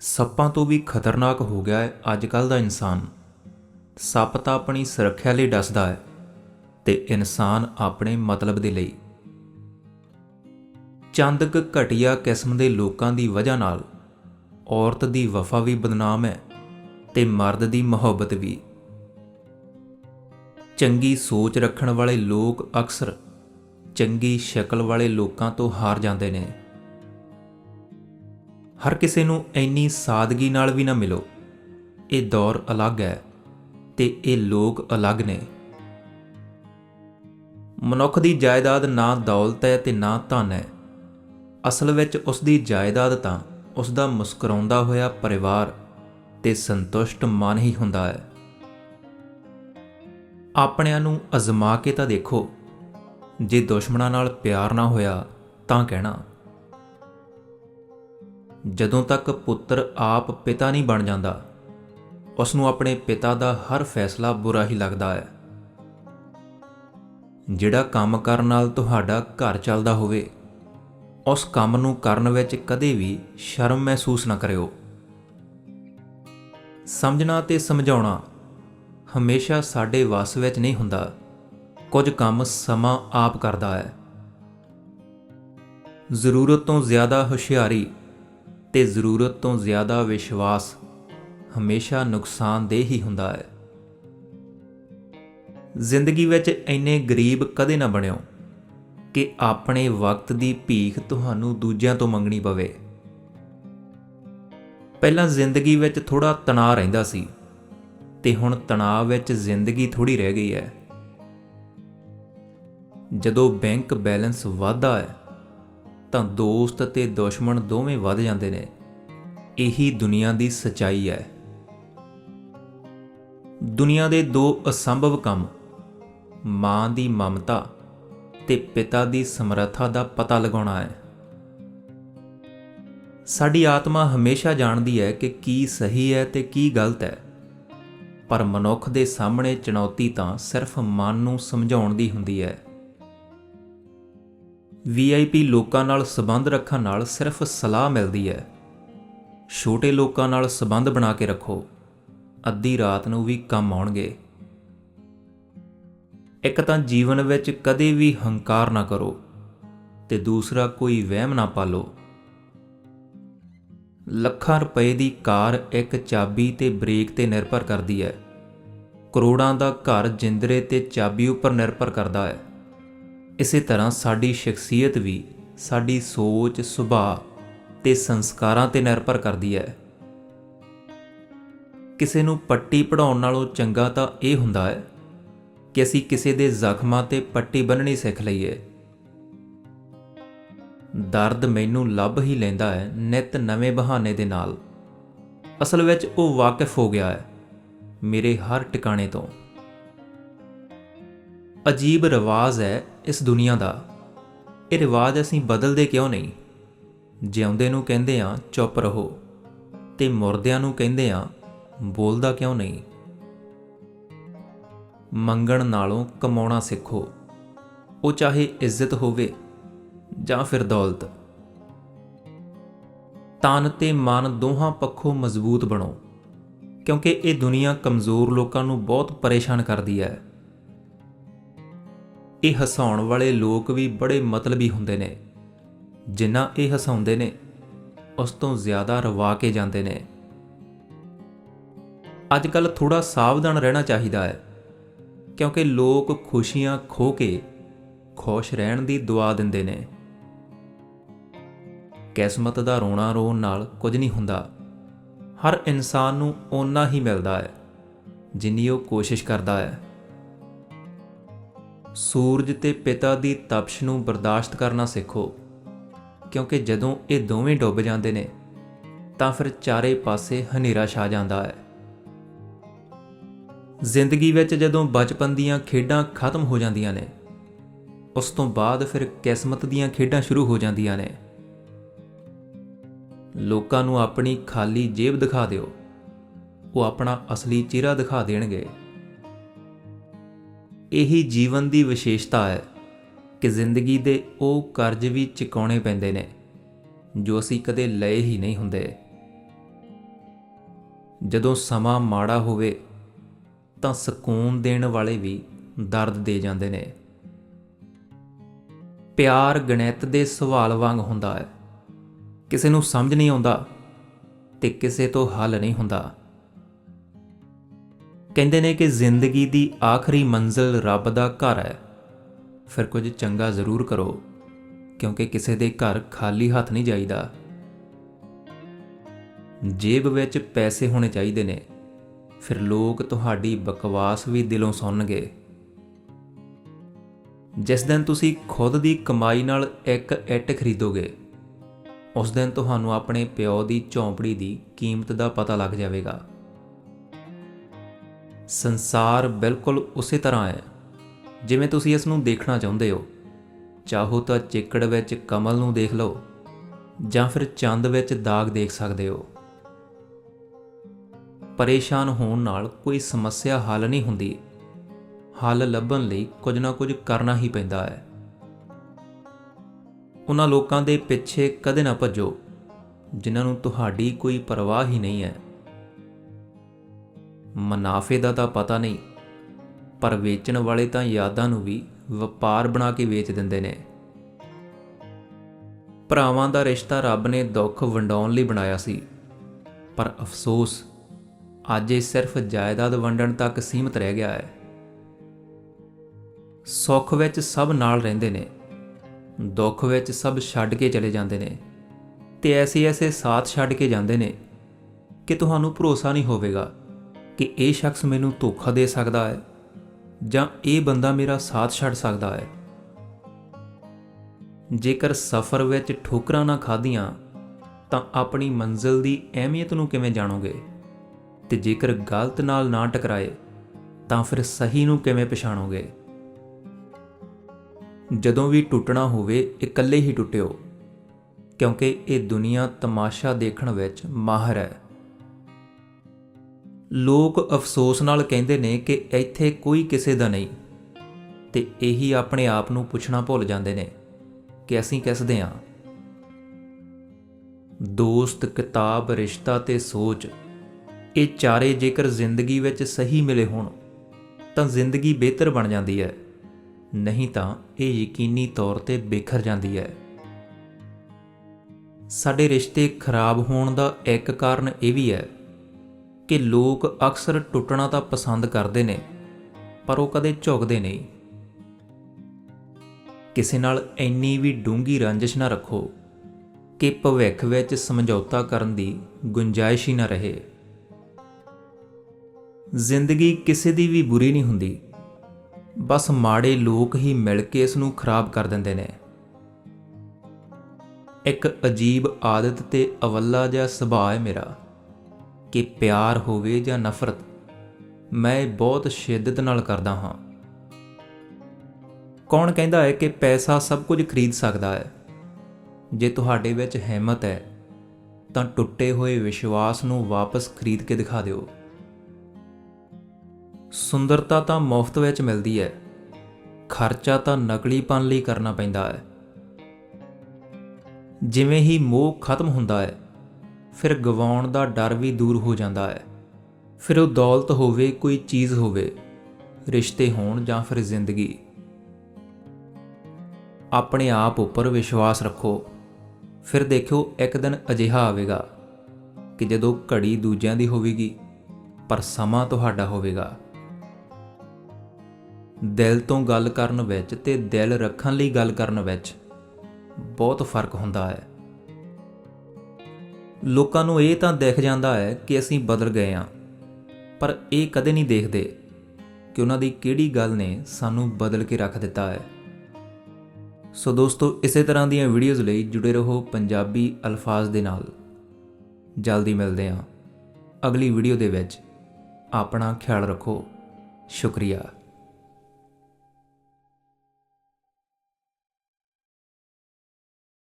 ਸੱਪਾਂ ਤੋਂ ਵੀ ਖਤਰਨਾਕ ਹੋ ਗਿਆ ਹੈ ਅੱਜ ਕੱਲ ਦਾ ਇਨਸਾਨ। ਸੱਪ ਤਾਂ ਆਪਣੀ ਸੁਰੱਖਿਆ ਲਈ ਡਸਦਾ ਹੈ ਤੇ ਇਨਸਾਨ ਆਪਣੇ ਮਤਲਬ ਦੇ ਲਈ। ਚੰਦਕ ਘਟੀਆ ਕਿਸਮ ਦੇ ਲੋਕਾਂ ਦੀ ਵਜ੍ਹਾ ਨਾਲ ਔਰਤ ਦੀ ਵਫਾ ਵੀ ਬਦਨਾਮ ਹੈ ਤੇ ਮਰਦ ਦੀ ਮੁਹੱਬਤ ਵੀ। ਚੰਗੀ ਸੋਚ ਰੱਖਣ ਵਾਲੇ ਲੋਕ ਅਕਸਰ ਚੰਗੀ ਸ਼ਕਲ ਵਾਲੇ ਲੋਕਾਂ ਤੋਂ ਹਾਰ ਜਾਂਦੇ ਨੇ। ਹਰ ਕਿਸੇ ਨੂੰ ਇੰਨੀ ਸਾਦਗੀ ਨਾਲ ਵੀ ਨਾ ਮਿਲੋ। ਇਹ ਦੌਰ ਅਲੱਗ ਹੈ ਤੇ ਇਹ ਲੋਕ ਅਲੱਗ ਨੇ। ਮਨੁੱਖ ਦੀ ਜਾਇਦਾਦ ਨਾ ਦੌਲਤ ਹੈ ਤੇ ਨਾ ਧਨ ਹੈ। ਅਸਲ ਵਿੱਚ ਉਸ ਦੀ ਜਾਇਦਾਦ ਤਾਂ ਉਸ ਦਾ ਮੁਸਕਰਾਉਂਦਾ ਹੋਇਆ ਪਰਿਵਾਰ ਤੇ ਸੰਤੁਸ਼ਟ ਮਨ ਹੀ ਹੁੰਦਾ ਹੈ। ਆਪਣਿਆਂ ਨੂੰ ਅਜ਼ਮਾ ਕੇ ਤਾਂ ਦੇਖੋ। ਜੇ ਦੁਸ਼ਮਣਾਂ ਨਾਲ ਪਿਆਰ ਨਾ ਹੋਇਆ ਤਾਂ ਕਹਿਣਾ। ਜਦੋਂ ਤੱਕ ਪੁੱਤਰ ਆਪ ਪਿਤਾ ਨਹੀਂ ਬਣ ਜਾਂਦਾ ਉਸ ਨੂੰ ਆਪਣੇ ਪਿਤਾ ਦਾ ਹਰ ਫੈਸਲਾ ਬੁਰਾ ਹੀ ਲੱਗਦਾ ਹੈ। ਜਿਹੜਾ ਕੰਮ ਕਰਨ ਨਾਲ ਤੁਹਾਡਾ ਘਰ ਚੱਲਦਾ ਹੋਵੇ, ਉਸ ਕੰਮ ਨੂੰ ਕਰਨ ਵਿੱਚ ਕਦੇ ਵੀ ਸ਼ਰਮ ਮਹਿਸੂਸ ਨਾ ਕਰਿਓ। ਸਮਝਣਾ ਤੇ ਸਮਝਾਉਣਾ ਹਮੇਸ਼ਾ ਸਾਡੇ ਵੱਸ ਵਿੱਚ ਨਹੀਂ ਹੁੰਦਾ, ਕੁਝ ਕੰਮ ਸਮਾਂ ਆਪ ਕਰਦਾ ਹੈ। ਜ਼ਰੂਰਤ ਤੋਂ ਜ਼ਿਆਦਾ ਹੁਸ਼ਿਆਰੀ ਤੇ ਜ਼ਰੂਰਤ ਤੋਂ ਜ਼ਿਆਦਾ ਵਿਸ਼ਵਾਸ ਹਮੇਸ਼ਾ ਨੁਕਸਾਨਦੇਹ ਹੀ ਹੁੰਦਾ ਹੈ। ਜ਼ਿੰਦਗੀ ਵਿੱਚ ਇੰਨੇ ਗਰੀਬ ਕਦੇ ਨਾ ਬਣਿਓ ਕਿ ਆਪਣੇ ਵਕਤ ਦੀ ਭੀਖ ਤੁਹਾਨੂੰ ਦੂਜਿਆਂ ਤੋਂ ਮੰਗਣੀ ਪਵੇ। ਪਹਿਲਾਂ ਜ਼ਿੰਦਗੀ ਵਿੱਚ ਥੋੜਾ ਤਣਾਅ ਰਹਿੰਦਾ ਸੀ ਤੇ ਹੁਣ ਤਣਾਅ ਵਿੱਚ ਜ਼ਿੰਦਗੀ ਥੋੜੀ ਰਹਿ ਗਈ ਹੈ। ਜਦੋਂ ਬੈਂਕ ਬੈਲੈਂਸ ਵਧਦਾ ਹੈ ਤਾਂ ਦੋਸਤ ਤੇ ਦੁਸ਼ਮਣ ਦੋਵੇਂ ਵੱਧ ਜਾਂਦੇ ਨੇ। ਇਹੀ ਦੁਨੀਆ ਦੀ ਸਚਾਈ ਹੈ। ਦੁਨੀਆ ਦੇ ਦੋ ਅਸੰਭਵ ਕੰਮ, ਮਾਂ ਦੀ ਮਮਤਾ ਤੇ ਪਿਤਾ ਦੀ ਸਮਰੱਥਾ ਦਾ ਪਤਾ ਲਗਾਉਣਾ ਹੈ। ਸਾਡੀ ਆਤਮਾ ਹਮੇਸ਼ਾ ਜਾਣਦੀ ਹੈ ਕਿ ਕੀ ਸਹੀ ਹੈ ਤੇ ਕੀ ਗਲਤ ਹੈ, ਪਰ ਮਨੁੱਖ ਦੇ ਸਾਹਮਣੇ ਚੁਣੌਤੀ ਤਾਂ ਸਿਰਫ ਮਨ ਨੂੰ ਸਮਝਾਉਣ ਦੀ ਹੁੰਦੀ ਹੈ। ਵੀਆਈਪੀ ਲੋਕਾਂ ਨਾਲ ਸਬੰਧ ਰੱਖਣ ਨਾਲ ਸਿਰਫ ਸਲਾਹ ਮਿਲਦੀ ਹੈ। ਛੋਟੇ ਲੋਕਾਂ ਨਾਲ ਸਬੰਧ ਬਣਾ ਕੇ ਰੱਖੋ। ਅੱਧੀ ਰਾਤ ਨੂੰ ਵੀ ਕੰਮ ਆਉਣਗੇ। ਇੱਕ ਤਾਂ ਜੀਵਨ ਵਿੱਚ ਕਦੇ ਵੀ ਹੰਕਾਰ ਨਾ ਕਰੋ ਤੇ ਦੂਸਰਾ ਕੋਈ ਵਹਿਮ ਨਾ ਪਾਲੋ। ਲੱਖਾਂ ਰੁਪਏ ਦੀ ਕਾਰ ਇੱਕ ਚਾਬੀ ਤੇ ਬ੍ਰੇਕ ਤੇ ਨਿਰਭਰ ਕਰਦੀ ਹੈ। ਕਰੋੜਾਂ ਦਾ ਘਰ ਜਿੰਦਰੇ ਤੇ ਚਾਬੀ ਉੱਪਰ ਨਿਰਭਰ ਕਰਦਾ ਹੈ। ਇਸੇ ਤਰ੍ਹਾਂ ਸਾਡੀ ਸ਼ਖਸੀਅਤ ਵੀ ਸਾਡੀ ਸੋਚ, ਸੁਭਾਅ ਤੇ ਸੰਸਕਾਰਾਂ ਤੇ ਨਿਰਭਰ ਕਰਦੀ ਹੈ। ਕਿਸੇ ਨੂੰ ਪੱਟੀ ਪੜਾਉਣ ਨਾਲੋਂ ਚੰਗਾ ਤਾਂ ਇਹ ਹੁੰਦਾ ਹੈ ਕਿ ਅਸੀਂ ਕਿਸੇ ਦੇ ਜ਼ਖਮਾਂ ਤੇ ਪੱਟੀ ਬੰਨਣੀ ਸਿੱਖ ਲਈਏ। ਦਰਦ ਮੈਨੂੰ ਲੱਭ ਹੀ ਲੈਂਦਾ ਹੈ ਨਿਤ ਨਵੇਂ ਬਹਾਨੇ ਦੇ ਨਾਲ। ਅਸਲ ਵਿੱਚ ਉਹ ਵਾਕਿਫ ਹੋ ਗਿਆ ਹੈ ਮੇਰੇ ਹਰ ਟਿਕਾਣੇ ਤੋਂ। ਅਜੀਬ ਰਿਵਾਜ ਹੈ ਇਸ ਦੁਨੀਆ ਦਾ। ਇਹ ਰਿਵਾਜ ਅਸੀਂ ਬਦਲਦੇ ਕਿਉਂ ਨਹੀਂ? ਜਿਉਂਦੇ ਨੂੰ ਕਹਿੰਦੇ ਆ ਚੁੱਪ ਰਹੋ। ਤੇ ਮੁਰਦਿਆਂ ਨੂੰ ਕਹਿੰਦੇ ਆ ਬੋਲਦਾ ਕਿਉਂ ਨਹੀਂ? ਮੰਗਣ ਨਾਲੋਂ ਕਮਾਉਣਾ ਸਿੱਖੋ। ਉਹ ਚਾਹੇ ਇੱਜ਼ਤ ਹੋਵੇ ਜਾਂ ਫਿਰ ਦੌਲਤ। ਤਨ ਤੇ ਮਨ ਦੋਹਾਂ ਪੱਖੋਂ ਮਜ਼ਬੂਤ ਬਣੋ। ਕਿਉਂਕਿ ਇਹ ਦੁਨੀਆ ਕਮਜ਼ੋਰ ਲੋਕਾਂ ਨੂੰ ਬਹੁਤ ਪਰੇਸ਼ਾਨ ਕਰਦੀ ਹੈ। ਇਹ ਹਸਾਉਣ ਵਾਲੇ ਲੋਕ ਵੀ ਬੜੇ ਮਤਲਬੀ ਹੁੰਦੇ ਨੇ। ਜਿੰਨਾ ਇਹ ਹਸਾਉਂਦੇ ਨੇ, ਉਸ ਤੋਂ ਜ਼ਿਆਦਾ ਰਵਾ ਕੇ ਜਾਂਦੇ ਨੇ। ਅੱਜ ਕੱਲ ਥੋੜਾ ਸਾਵਧਾਨ ਰਹਿਣਾ ਚਾਹੀਦਾ ਹੈ, ਕਿਉਂਕਿ ਲੋਕ ਖੁਸ਼ੀਆਂ ਖੋ ਕੇ ਖੁਸ਼ ਰਹਿਣ ਦੀ ਦੁਆ ਦਿੰਦੇ ਨੇ। ਕਿਸਮਤ ਦਾ ਰੋਣਾ ਰੋਣ ਨਾਲ ਕੁਝ ਨਹੀਂ ਹੁੰਦਾ। ਹਰ ਇਨਸਾਨ ਨੂੰ ਓਨਾ ਹੀ ਮਿਲਦਾ ਹੈ, ਜਿੰਨੀ ਉਹ ਕੋਸ਼ਿਸ਼ ਕਰਦਾ ਹੈ। ਸੂਰਜ ਤੇ ਪਿਤਾ ਦੀ ਤਪਸ਼ ਨੂੰ ਬਰਦਾਸ਼ਤ ਕਰਨਾ ਸਿੱਖੋ, ਕਿਉਂਕਿ ਜਦੋਂ ਇਹ ਦੋਵੇਂ ਡੁੱਬ ਜਾਂਦੇ ਨੇ, ਤਾਂ ਫਿਰ ਚਾਰੇ ਪਾਸੇ ਹਨੇਰਾ ਛਾ ਜਾਂਦਾ ਹੈ। ਜ਼ਿੰਦਗੀ ਵਿੱਚ ਜਦੋਂ ਬਚਪਨ ਦੀਆਂ ਖੇਡਾਂ ਖਤਮ ਹੋ ਜਾਂਦੀਆਂ ਨੇ, ਉਸ ਤੋਂ ਬਾਅਦ ਫਿਰ ਕਿਸਮਤ ਦੀਆਂ ਖੇਡਾਂ ਸ਼ੁਰੂ ਹੋ ਜਾਂਦੀਆਂ ਨੇ। ਲੋਕਾਂ ਨੂੰ ਆਪਣੀ ਖਾਲੀ ਜੇਬ ਦਿਖਾ ਦਿਓ, ਉਹ ਆਪਣਾ ਅਸਲੀ ਚਿਹਰਾ ਦਿਖਾ ਦੇਣਗੇ। ਇਹੀ ਜੀਵਨ ਦੀ ਵਿਸ਼ੇਸ਼ਤਾ ਹੈ ਕਿ ਜ਼ਿੰਦਗੀ ਦੇ ਉਹ ਕਰਜ਼ ਵੀ ਚੁਕਾਉਣੇ ਪੈਂਦੇ ਨੇ, ਜੋ ਅਸੀਂ ਕਦੇ ਲਏ ਹੀ ਨਹੀਂ ਹੁੰਦੇ। ਜਦੋਂ ਸਮਾਂ ਮਾੜਾ ਹੋਵੇ, ਤਾਂ ਸਕੂਨ ਦੇਣ ਵਾਲੇ ਵੀ ਦਰਦ ਦੇ ਜਾਂਦੇ ਨੇ। ਪਿਆਰ ਗਣਿਤ ਦੇ ਸਵਾਲ ਵਾਂਗ ਹੁੰਦਾ ਹੈ। ਕਿਸੇ ਨੂੰ ਸਮਝ ਨਹੀਂ ਆਉਂਦਾ ਤੇ ਕਿਸੇ ਤੋਂ ਹੱਲ ਨਹੀਂ ਹੁੰਦਾ। ਕਹਿੰਦੇ ਨੇ ਕਿ ਜ਼ਿੰਦਗੀ ਦੀ ਆਖਰੀ ਮੰਜ਼ਿਲ ਰੱਬ ਦਾ ਘਰ ਹੈ। ਫਿਰ ਕੁਝ ਚੰਗਾ ਜ਼ਰੂਰ ਕਰੋ, ਕਿਉਂਕਿ ਕਿਸੇ ਦੇ ਘਰ ਖਾਲੀ ਹੱਥ ਨਹੀਂ ਜਾਈਦਾ। ਜੇਬ ਵਿੱਚ ਪੈਸੇ ਹੋਣੇ ਚਾਹੀਦੇ ਨੇ, ਫਿਰ ਲੋਕ ਤੁਹਾਡੀ ਬਕਵਾਸ ਵੀ ਦਿਲੋਂ ਸੁਣਨਗੇ। ਜਿਸ ਦਿਨ ਤੁਸੀਂ ਖੁਦ ਦੀ ਕਮਾਈ ਨਾਲ ਇੱਕ ਇੱਟ ਖਰੀਦੋਗੇ, ਉਸ ਦਿਨ ਤੁਹਾਨੂੰ ਆਪਣੇ ਪਿਓ ਦੀ ਝੌਂਪੜੀ ਦੀ ਕੀਮਤ ਦਾ ਪਤਾ ਲੱਗ ਜਾਵੇਗਾ। ਸੰਸਾਰ ਬਿਲਕੁਲ ਉਸੇ ਤਰ੍ਹਾਂ ਹੈ। ਜਿਵੇਂ ਤੁਸੀਂ ਇਸ ਨੂੰ ਦੇਖਣਾ ਚਾਹੁੰਦੇ ਹੋ। ਚਾਹੋ ਤਾਂ ਚਿੱਕੜ ਵਿੱਚ ਕਮਲ ਨੂੰ ਦੇਖ ਲਓ, ਜਾਂ ਫਿਰ ਚੰਦ ਵਿੱਚ ਦਾਗ ਦੇਖ ਸਕਦੇ ਹੋ। ਪਰੇਸ਼ਾਨ ਹੋਣ ਨਾਲ ਕੋਈ ਸਮੱਸਿਆ ਹੱਲ ਨਹੀਂ ਹੁੰਦੀ। ਹੱਲ ਲੱਭਣ ਲਈ ਕੁਝ ਨਾ ਕੁਝ ਕਰਨਾ ਹੀ ਪੈਂਦਾ ਹੈ। ਉਹਨਾਂ ਲੋਕਾਂ ਦੇ ਪਿੱਛੇ ਕਦੇ ਨਾ ਭੱਜੋ, ਜਿਨ੍ਹਾਂ ਨੂੰ ਤੁਹਾਡੀ ਕੋਈ ਪਰਵਾਹ ਹੀ ਨਹੀਂ ਹੈ। ਮੁਨਾਫੇ ਦਾ ਤਾਂ ਪਤਾ ਨਹੀਂ, ਪਰ ਵੇਚਣ ਵਾਲੇ ਤਾਂ ਯਾਦਾਂ ਨੂੰ ਵੀ ਵਪਾਰ ਬਣਾ ਕੇ ਵੇਚ ਦਿੰਦੇ ਨੇ। ਭਰਾਵਾਂ ਦਾ ਰਿਸ਼ਤਾ ਰੱਬ ਨੇ ਦੁੱਖ ਵੰਡਾਉਣ ਲਈ ਬਣਾਇਆ ਸੀ, ਪਰ ਅਫਸੋਸ, ਅੱਜ ਇਹ ਸਿਰਫ ਜਾਇਦਾਦ ਵੰਡਣ ਤੱਕ ਸੀਮਤ ਰਹਿ ਗਿਆ ਹੈ। ਸੁੱਖ ਵਿੱਚ ਸਭ ਨਾਲ ਰਹਿੰਦੇ ਨੇ, ਦੁੱਖ ਵਿੱਚ ਸਭ ਛੱਡ ਕੇ ਚਲੇ ਜਾਂਦੇ ਨੇ, ਤੇ ਐਸੇ ਐਸੇ ਸਾਥ ਛੱਡ ਕੇ ਜਾਂਦੇ ਨੇ ਕਿ ਤੁਹਾਨੂੰ ਭਰੋਸਾ ਨਹੀਂ ਹੋਵੇਗਾ ਕਿ ਇਹ ਸ਼ਖਸ ਮੈਨੂੰ ਧੋਖਾ ਦੇ ਸਕਦਾ ਹੈ ਜਾਂ ਇਹ ਬੰਦਾ ਮੇਰਾ ਸਾਥ ਛੱਡ ਸਕਦਾ ਹੈ। ਜੇਕਰ ਸਫ਼ਰ ਵਿੱਚ ਠੋਕਰਾਂ ਨਾ ਖਾਧੀਆਂ, ਤਾਂ ਆਪਣੀ ਮੰਜ਼ਿਲ ਦੀ ਅਹਿਮੀਅਤ ਨੂੰ ਕਿਵੇਂ ਜਾਣੋਗੇ? ਤੇ ਜੇਕਰ ਗਲਤ ਨਾਲ ਨਾ ਟਕਰਾਏ, ਤਾਂ ਫਿਰ ਸਹੀ ਨੂੰ ਕਿਵੇਂ ਪਛਾਣੋਗੇ? ਜਦੋਂ ਵੀ ਟੁੱਟਣਾ ਹੋਵੇ, ਇਕੱਲੇ ਹੀ ਟੁੱਟਿਓ, ਕਿਉਂਕਿ ਇਹ ਦੁਨੀਆ ਤਮਾਸ਼ਾ ਦੇਖਣ ਵਿੱਚ ਮਾਹਰ ਹੈ। ਲੋਕ ਅਫਸੋਸ ਨਾਲ ਕਹਿੰਦੇ ਨੇ ਕਿ ਇੱਥੇ ਕੋਈ ਕਿਸੇ ਦਾ ਨਹੀਂ। ਤੇ ਇਹੀ ਆਪਣੇ ਆਪ ਨੂੰ ਪੁੱਛਣਾ ਭੁੱਲ ਜਾਂਦੇ ਨੇ ਕਿ ਅਸੀਂ ਕਿਸ ਦੇ ਹਾਂ ਦੋਸਤ, ਕਿਤਾਬ, ਰਿਸ਼ਤਾ ਤੇ ਸੋਚ, ਇਹ ਚਾਰੇ ਜੇਕਰ ਜ਼ਿੰਦਗੀ ਵਿੱਚ ਸਹੀ ਮਿਲੇ ਹੋਣ, ਤਾਂ ਜ਼ਿੰਦਗੀ ਬਿਹਤਰ ਬਣ ਜਾਂਦੀ ਹੈ। ਨਹੀਂ ਤਾਂ ਇਹ ਯਕੀਨੀ ਤੌਰ ਤੇ ਬਿਖਰ ਜਾਂਦੀ ਹੈ। ਸਾਡੇ ਰਿਸ਼ਤੇ ਖਰਾਬ ਹੋਣ ਦਾ ਇੱਕ ਕਾਰਨ ਇਹ ਵੀ ਹੈ ਕਿ ਲੋਕ ਅਕਸਰ ਟੁੱਟਣਾ ਤਾਂ ਪਸੰਦ ਕਰਦੇ ਨੇ, ਪਰ ਉਹ ਕਦੇ ਝੁਕਦੇ ਨਹੀਂ। ਕਿਸੇ ਨਾਲ ਇੰਨੀ ਵੀ ਡੂੰਗੀ ਰੰਜਿਸ਼ ਨਾ ਰੱਖੋ ਕਿ ਭਵਿੱਖ ਵਿੱਚ ਸਮਝੌਤਾ ਕਰਨ ਦੀ ਗੁੰਜਾਇਸ਼ ਹੀ ਨਾ ਰਹੇ। ਜ਼ਿੰਦਗੀ ਕਿਸੇ ਦੀ ਵੀ ਬੁਰੀ ਨਹੀਂ ਹੁੰਦੀ। ਬਸ ਮਾੜੇ ਲੋਕ ਹੀ ਮਿਲ ਕੇ ਇਸ ਨੂੰ ਖਰਾਬ ਕਰ ਦਿੰਦੇ ਨੇ। ਇੱਕ ਅਜੀਬ ਆਦਤ ਤੇ ਅਵੱਲਾ ਜਿਹਾ ਸੁਭਾਅ ਹੈ ਮੇਰਾ। ਕਿ ਪਿਆਰ ਹੋਵੇ ਜਾਂ ਨਫ਼ਰਤ, ਮੈਂ ਬਹੁਤ ਸ਼ਿੱਦਤ ਨਾਲ ਕਰਦਾ ਹਾਂ। ਕੌਣ ਕਹਿੰਦਾ ਹੈ ਕਿ ਪੈਸਾ ਸਭ ਕੁਝ ਖਰੀਦ ਸਕਦਾ ਹੈ? ਜੇ ਤੁਹਾਡੇ ਵਿੱਚ ਹਿੰਮਤ ਹੈ, ਤਾਂ ਟੁੱਟੇ ਹੋਏ ਵਿਸ਼ਵਾਸ ਨੂੰ ਵਾਪਸ ਖਰੀਦ ਕੇ ਦਿਖਾ ਦਿਓ। ਸੁੰਦਰਤਾ ਤਾਂ ਮੁਫਤ ਵਿੱਚ ਮਿਲਦੀ ਹੈ, ਖਰਚਾ ਤਾਂ ਨਕਲੀਪਨ ਲਈ ਕਰਨਾ ਪੈਂਦਾ ਹੈ। ਜਿਵੇਂ ਹੀ ਮੋਹ ਖਤਮ ਹੁੰਦਾ ਹੈ ਫਿਰ ਗਵਾਉਣ ਦਾ ਡਰ ਵੀ ਦੂਰ ਹੋ ਜਾਂਦਾ ਹੈ। ਫਿਰ ਉਹ ਦੌਲਤ ਹੋਵੇ, ਕੋਈ ਚੀਜ਼ ਹੋਵੇ, ਰਿਸ਼ਤੇ ਹੋਣ ਜਾਂ ਫਿਰ ਜ਼ਿੰਦਗੀ। ਆਪਣੇ ਆਪ ਉੱਪਰ ਵਿਸ਼ਵਾਸ ਰੱਖੋ। ਫਿਰ ਦੇਖਿਓ, ਇੱਕ ਦਿਨ ਅਜਿਹਾ ਆਵੇਗਾ ਕਿ ਜਦੋਂ ਘੜੀ ਦੂਜਿਆਂ ਦੀ ਹੋਵੇਗੀ, ਪਰ ਸਮਾਂ ਤੁਹਾਡਾ ਹੋਵੇਗਾ। ਦਿਲ ਤੋਂ ਗੱਲ ਕਰਨ ਵਿੱਚ ਤੇ ਦਿਲ ਰੱਖਣ ਲਈ ਗੱਲ ਕਰਨ ਵਿੱਚ ਬਹੁਤ ਫ਼ਰਕ ਹੁੰਦਾ ਹੈ। ਲੋਕਾਂ ਨੂੰ ਇਹ ਤਾਂ ਦਿਖ ਜਾਂਦਾ ਹੈ ਕਿ ਅਸੀਂ ਬਦਲ ਗਏ ਹਾਂ, ਪਰ ਇਹ ਕਦੇ ਨਹੀਂ ਦੇਖਦੇ ਕਿ ਉਹਨਾਂ ਦੀ ਕਿਹੜੀ ਗੱਲ ਨੇ ਸਾਨੂੰ ਬਦਲ ਕੇ ਰੱਖ ਦਿੱਤਾ ਹੈ। ਸੋ ਦੋਸਤੋ, ਇਸੇ ਤਰ੍ਹਾਂ ਦੀਆਂ ਵੀਡੀਓਜ਼ ਲਈ ਜੁੜੇ ਰਹੋ ਪੰਜਾਬੀ ਅਲਫਾਜ਼ ਦੇ ਨਾਲ। ਜਲਦੀ ਮਿਲਦੇ ਹਾਂ। ਅਗਲੀ ਵੀਡੀਓ ਦੇ ਵਿੱਚ ਆਪਣਾ ਖਿਆਲ ਰੱਖੋ। ਸ਼ੁਕਰੀਆ।